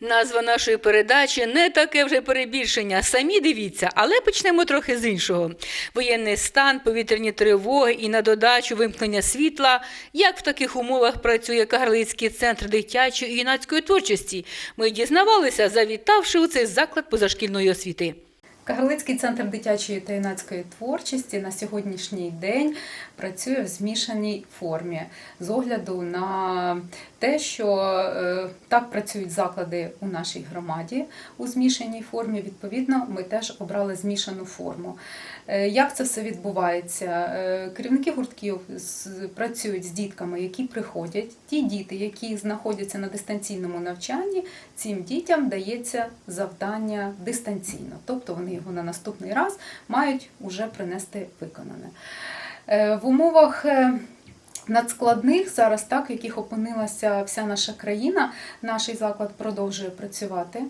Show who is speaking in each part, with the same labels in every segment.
Speaker 1: Назва нашої передачі не таке вже перебільшення. Самі дивіться, але почнемо трохи з іншого. Воєнний стан, повітряні тривоги і на додачу вимкнення світла. Як в таких умовах працює Карлицький центр дитячої і юнацької творчості? Ми дізнавалися, завітавши у цей заклад позашкільної освіти.
Speaker 2: Кагарлицький центр дитячої та юнацької творчості на сьогоднішній день працює в змішаній формі з огляду на те, що е, так працюють заклади у нашій громаді у змішаній формі. Відповідно, ми теж обрали змішану форму. Е, Як це все відбувається? Е, Керівники гуртків працюють з дітками, які приходять. Ті діти, які знаходяться на дистанційному навчанні, цим дітям дається завдання дистанційно, тобто вони його на наступний раз мають уже принести виконане. Е, В умовах е, надскладних зараз, так, в яких опинилася вся наша країна, наш заклад продовжує працювати.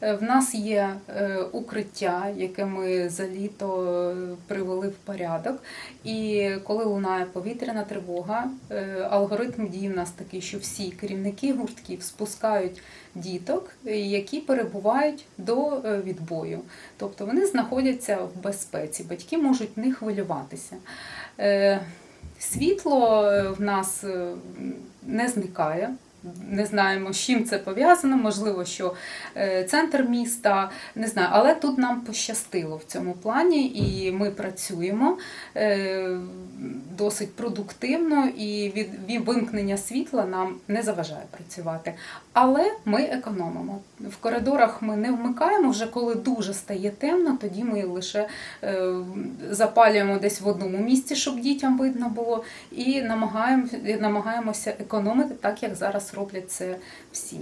Speaker 2: Е, В нас є е, укриття, яке ми за літо е, привели в порядок. І коли лунає повітряна тривога, алгоритм дій в нас такий, що всі керівники гуртків спускають діток, які перебувають до відбою. Тобто вони знаходяться в безпеці, батьки можуть не хвилюватися. Світло е, в нас е, не зникає. Не знаємо, з чим це пов'язано. Можливо, що е, центр міста, не знаю, але тут нам пощастило в цьому плані, і ми працюємо е, досить продуктивно, і від, вимкнення світла нам не заважає працювати. Але ми економимо. В коридорах ми не вмикаємо вже коли дуже стає темно, тоді ми лише е, запалюємо десь в одному місці, щоб дітям видно було, і намагаємо, намагаємося економити так, як зараз роблять це всі.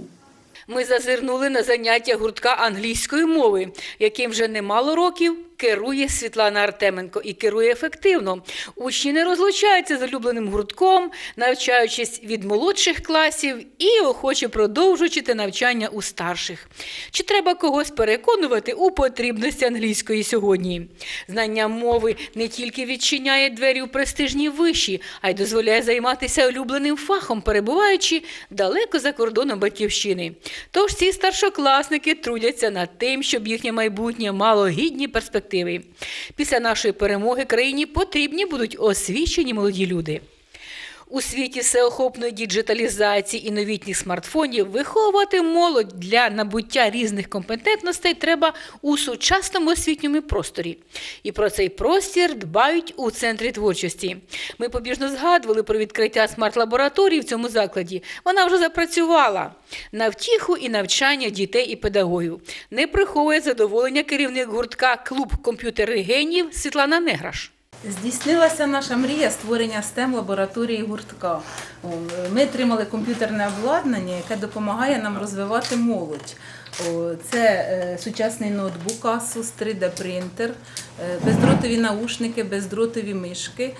Speaker 1: Ми зазирнули на заняття гуртка англійської мови, яким вже немало років керує Світлана Артеменко і керує ефективно. Учні не розлучаються з улюбленим гуртком, навчаючись від молодших класів і охоче продовжуючи навчання у старших. Чи треба когось переконувати у потрібності англійської сьогодні? Знання мови не тільки відчиняє двері у престижні виші, а й дозволяє займатися улюбленим фахом, перебуваючи далеко за кордоном батьківщини. Тож ці старшокласники трудяться над тим, щоб їхнє майбутнє мало гідні перспективи. Після нашої перемоги країні потрібні будуть освічені молоді люди. У світі всеохопної діджиталізації і новітніх смартфонів виховувати молодь для набуття різних компетентностей треба у сучасному освітньому просторі. І про цей простір дбають у центрі творчості. Ми побіжно згадували про відкриття смарт-лабораторії в цьому закладі. Вона вже запрацювала на втіху і навчання дітей і педагогів. Не приховує задоволення керівник гуртка Клуб комп'ютери генів Світлана Неграш.
Speaker 3: Здійснилася наша мрія створення STEM лабораторії гуртка. Ми отримали комп'ютерне обладнання, яке допомагає нам розвивати молодь. Це е, сучасний ноутбук Asus, 3D-принтер, е, бездротові наушники, бездротові мишки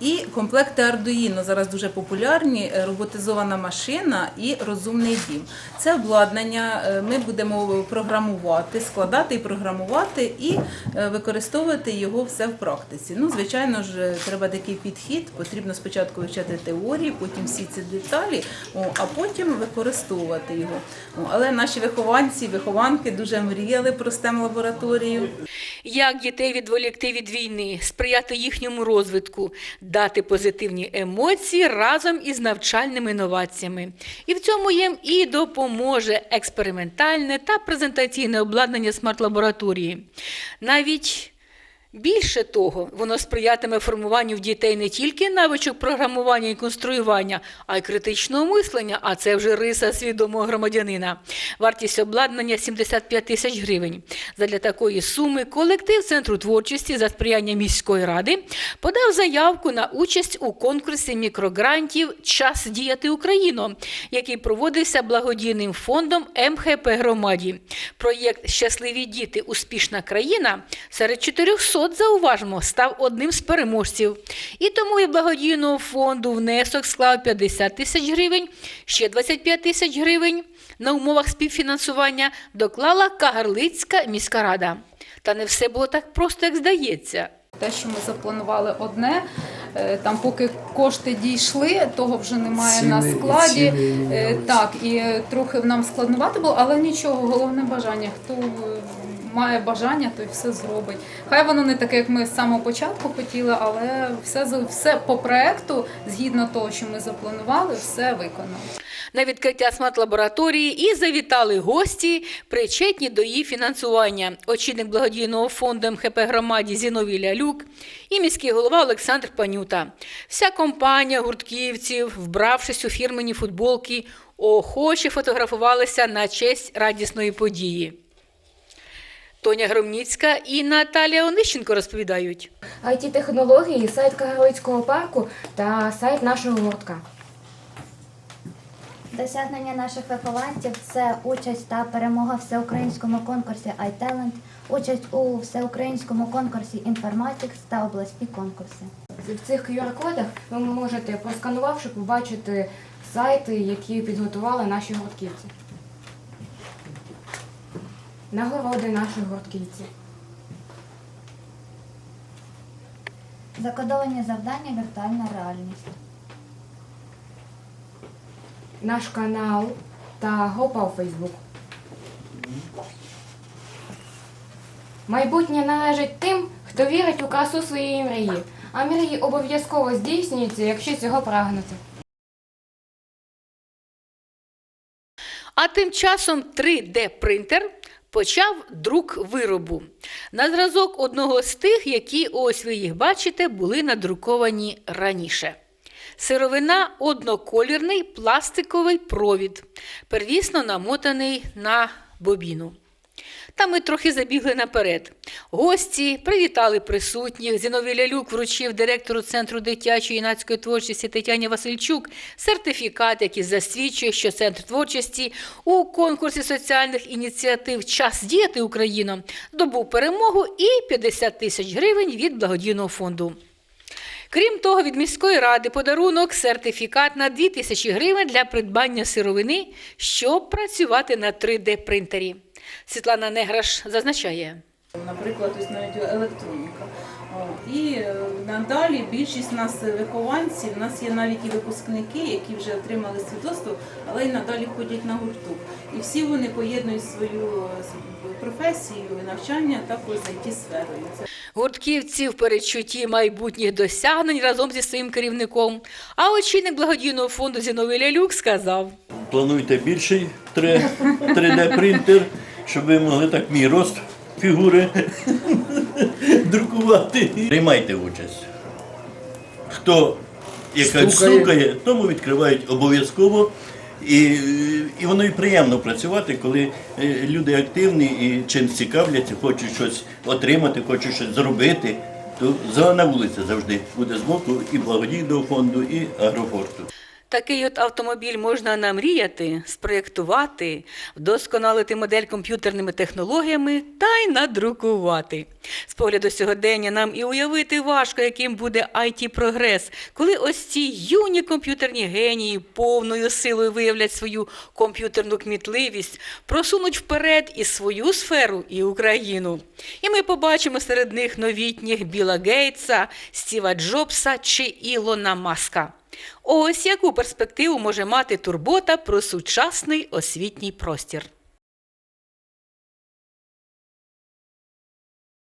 Speaker 3: і комплекти Arduino. Зараз дуже популярні, е, роботизована машина і розумний дім. Це обладнання ми будемо програмувати, складати і програмувати і використовувати його все в практиці. Ну, звичайно ж, треба такий підхід. Потрібно спочатку вивчати теорії, потім всі ці деталі, а потім використовувати його. Але наші вихованці, вихованки дуже мріяли про STEM лабораторію.
Speaker 1: Як дітей відволікти від війни, сприяти їхньому розвитку, дати позитивні емоції разом із навчальними інноваціями. І в цьому їм і допоможе експериментальне та презентаційне обладнання смарт-лабораторії. Навіть Більше того, воно сприятиме формуванню в дітей не тільки навичок програмування і конструювання, а й критичного мислення, а це вже риса свідомого громадянина. Вартість обладнання 75 тисяч гривень. Задля такої суми колектив Центру творчості за сприяння міської ради подав заявку на участь у конкурсі мікрогрантів Час діяти Україну, який проводився благодійним фондом МХП громаді. Проєкт Щасливі діти, успішна країна серед 400 зауважимо, став одним з переможців. І тому від благодійного фонду внесок склав 50 тисяч гривень, ще 25 тисяч гривень на умовах співфінансування доклала Кагарлицька міська рада. Та не все було так просто, як здається.
Speaker 2: Те, що ми запланували одне, Е, Там, поки кошти дійшли, того вже немає на
Speaker 4: Ціни- і
Speaker 2: складі.
Speaker 4: ціни
Speaker 2: Е. Так, і трохи нам складнувати було, але нічого, головне бажання. Хто е, має бажання, той все зробить. Хай воно не таке, як ми з самого початку хотіли, але все, все по проекту, згідно того, що ми запланували, все виконано.
Speaker 1: На відкриття смарт-лабораторії і завітали гості, причетні до її фінансування. Очільник благодійного фонду МХП громаді Зіновій Лялюк і міський голова Олександр Панюта. Вся компанія гуртківців, вбравшись у фірмені футболки, охоче фотографувалися на честь радісної події. Тоня Громніцька і Наталія Онищенко розповідають.
Speaker 5: it технології сайт Кагарлицького парку та сайт нашого гуртка.
Speaker 6: Досягнення наших вихованців це участь та перемога в всеукраїнському конкурсі iTalent, участь у всеукраїнському конкурсі Informatics та обласні конкурси.
Speaker 5: В цих QR-кодах ви можете, просканувавши, побачити сайти, які підготували наші гуртківці. Нагороди наших гуртківців.
Speaker 6: Закодовані завдання віртуальна реальність.
Speaker 5: Наш канал та група у Фейсбук. Майбутнє належить тим, хто вірить у красу своєї мрії, а мрії обов'язково здійснюються, якщо цього прагнути.
Speaker 1: А тим часом 3D-принтер почав друк виробу. На зразок одного з тих, які ось ви їх бачите, були надруковані раніше. Сировина одноколірний пластиковий провід, первісно намотаний на бобіну. Та ми трохи забігли наперед. Гості привітали присутніх. Зіновій Лялюк вручив директору Центру дитячої юнацької творчості Тетяні Васильчук сертифікат, який засвідчує, що Центр творчості у конкурсі соціальних ініціатив Час діяти Україна добув перемогу і 50 тисяч гривень від благодійного фонду. Крім того, від міської ради подарунок сертифікат на 2 тисячі гривень для придбання сировини, щоб працювати на 3D-принтері. Світлана Неграш зазначає.
Speaker 3: Наприклад, ось навіть електроніка. І е, надалі більшість нас вихованців, у нас є навіть і випускники, які вже отримали свідоцтво, але й надалі ходять на гурток. І всі вони поєднують свою е, професію навчання також з it сферою.
Speaker 1: Гуртківці в передчутті майбутніх досягнень разом зі своїм керівником. А очільник благодійного фонду Зіновій Лялюк сказав.
Speaker 7: Плануйте більший 3D-принтер, щоб ви могли так мій рост фігури друкувати. Приймайте участь. Хто яка стукає, тому відкривають обов'язково. І, і воно і приємно працювати, коли е, люди активні і чим цікавляться, хочуть щось отримати, хочуть щось зробити. То зелена вулиця завжди буде з боку і благодійного фонду, і агрофорту.
Speaker 1: Такий от автомобіль можна намріяти, спроєктувати, вдосконалити модель комп'ютерними технологіями та й надрукувати. З погляду сьогодення нам і уявити важко, яким буде IT-прогрес, коли ось ці юні комп'ютерні генії повною силою виявлять свою комп'ютерну кмітливість, просунуть вперед і свою сферу, і Україну. І ми побачимо серед них новітніх Біла Гейтса, Стіва Джобса чи Ілона Маска. Ось яку перспективу може мати турбота про сучасний освітній простір.